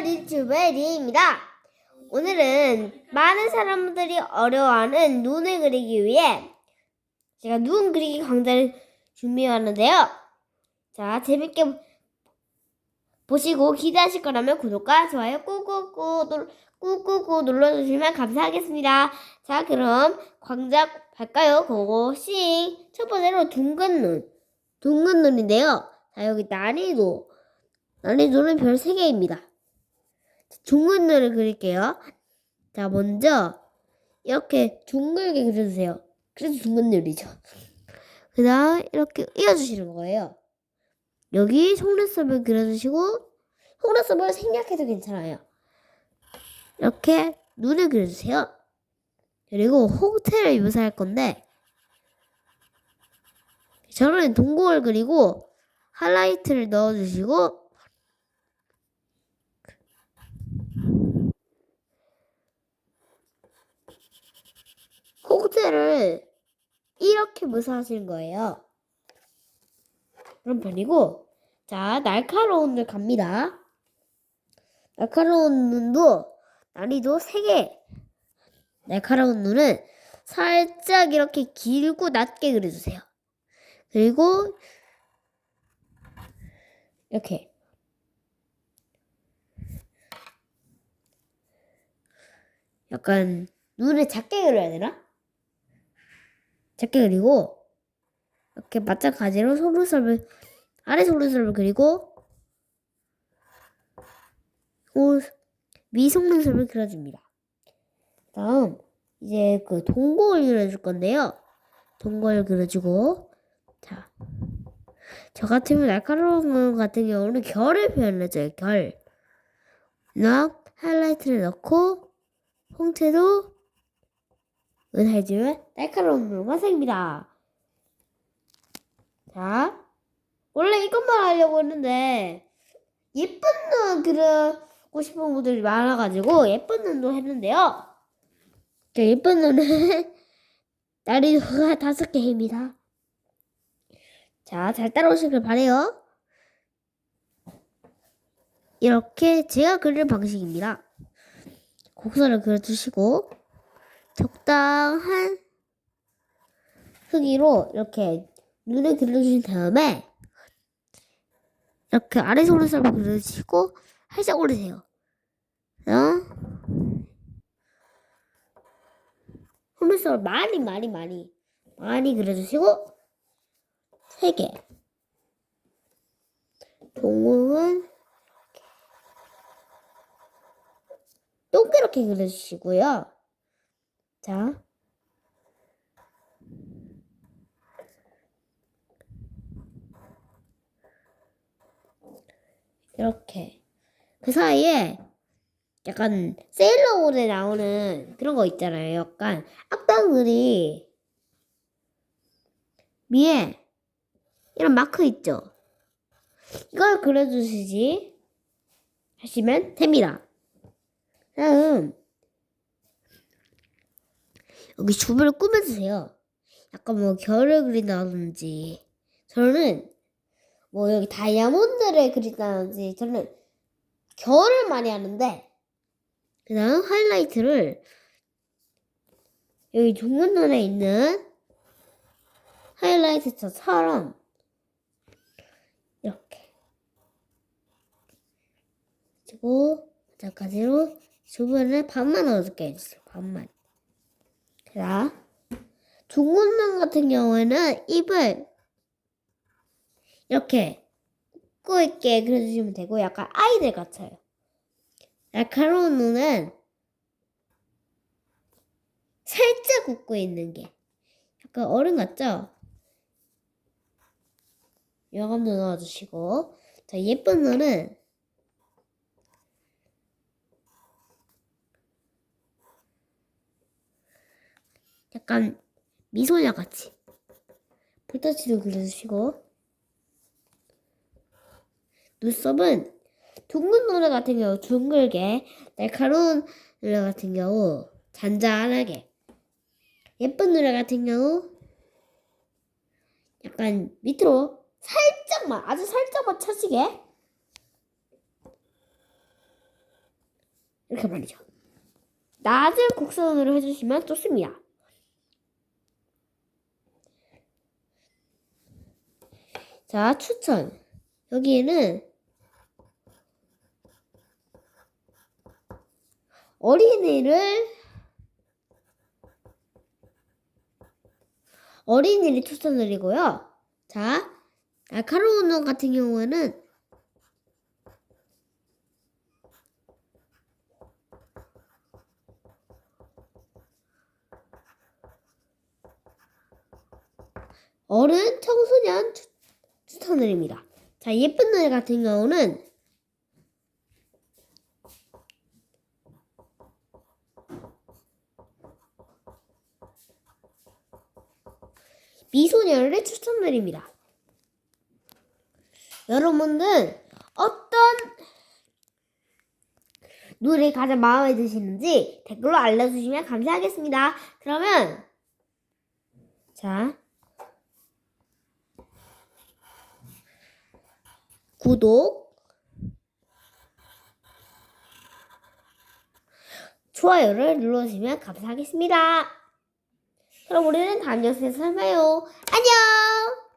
리츠브의 리입니다. 오늘은 많은 사람들이 어려워하는 눈을 그리기 위해 제가 눈 그리기 강좌를 준비해왔는데요. 자, 재밌게 보시고 기대하실 거라면 구독과 좋아요 꾹꾹꾹 눌, 꾹꾹꾹 눌러주시면 감사하겠습니다. 자, 그럼 광자 갈까요? 고고 싱. 첫 번째로 둥근 눈. 둥근 눈인데요. 자, 여기 난이도. 난이도는 별 3개입니다. 눈을 그릴게요. 자, 먼저 이렇게 둥글게 그려주세요. 그래서 둥근 눈이죠. 그 다음 이렇게 이어주시는 거예요. 여기 속눈썹을 그려주시고 속눈썹을 생략해도 괜찮아요. 이렇게 눈을 그려주세요. 그리고 홍태를 묘사할 건데 저는 동공을 그리고 하이라이트를 넣어주시고 홍태를 이렇게 묘사하시는 거예요. 그런 편이고 자 날카로운 눈 갑니다. 날카로운 눈도 난이도 3개 날카로운 눈은 살짝 이렇게 길고 낮게 그려주세요. 그리고 이렇게 약간 눈을 작게 그려야 되나? 작게 그리고 이렇게 마찬가지로 속눈썹을 아래 속눈썹을 그리고 오, 위 속눈썹을 그려줍니다. 다음 이제 그 동공을 그려줄 건데요. 동공을 그려주고 자, 저 같으면 날카로운 것 같은 경우는 결을 표현해줘요. 결. 나 하이라이트를 넣고 홍채도 은해주면 날카로운 눈 완성입니다. 자, 원래 이것만 하려고 했는데 예쁜 눈 그리고 싶은 분들이 많아가지고 예쁜 눈도 했는데요. 자, 예쁜 눈은 난이도가 다섯 개입니다. 자, 잘 따라오시길 바래요. 이렇게 제가 그릴 방식입니다. 곡선을 그려주시고 적당한 크기로 이렇게 눈을 그려주신 다음에 이렇게 아래 속눈썹을 그려주시고 살짝 올리세요. 어? 속눈썹을 많이 많이 많이 많이 그려주시고 세 개. 동공은 동그랗게 그려주시고요. 자. 이렇게. 그 사이에 약간 세일러문에 나오는 그런 거 있잖아요. 약간 악당들이 위에 이런 마크 있죠? 이걸 그려주시지 하시면 됩니다. 다음 여기 주변을 꾸며주세요. 약간 뭐 별을 그린다든지 저는 뭐 여기 다이아몬드를 그린다든지 저는 결을 많이 하는데 그 다음 하이라이트를 여기 중간 눈에 있는 하이라이트처럼 이렇게 그리고 마찬가지로 주변에 반만 넣어줄게 해주세요. 반만. 자, 둥근 눈 같은 경우에는 입을 이렇게 꽂고 있게 그려주시면 되고 약간 아이들 같아요. 날카로운 눈은 살짝 웃고 있는 게 약간 어른 같죠? 여감도 넣어주시고 자 예쁜 눈은 약간 미소녀 같이 볼터치도 그려주시고 눈썹은 둥근 노래 같은 경우 둥글게 날카로운 노래 같은 경우 잔잔하게 예쁜 노래 같은 경우 약간 밑으로 살짝만 아주 살짝만 쳐지게 이렇게 말이죠. 낮은 곡선으로 해주시면 좋습니다. 자, 추천. 여기에는 어린이를 어린이를 추천드리고요. 자, 날카로운 눈 같은 경우에는 어른 청소년 추, 추 천드립니다. 자, 예쁜 노래 같은 경우는 미소녀를 추천드립니다. 여러분들 어떤 노래 가장 마음에 드시는지 댓글로 알려주시면 감사하겠습니다. 그러면 자 구독 좋아요를 눌러주시면 감사하겠습니다. 그럼 우리는 다음 영상에서 만나요. 안녕!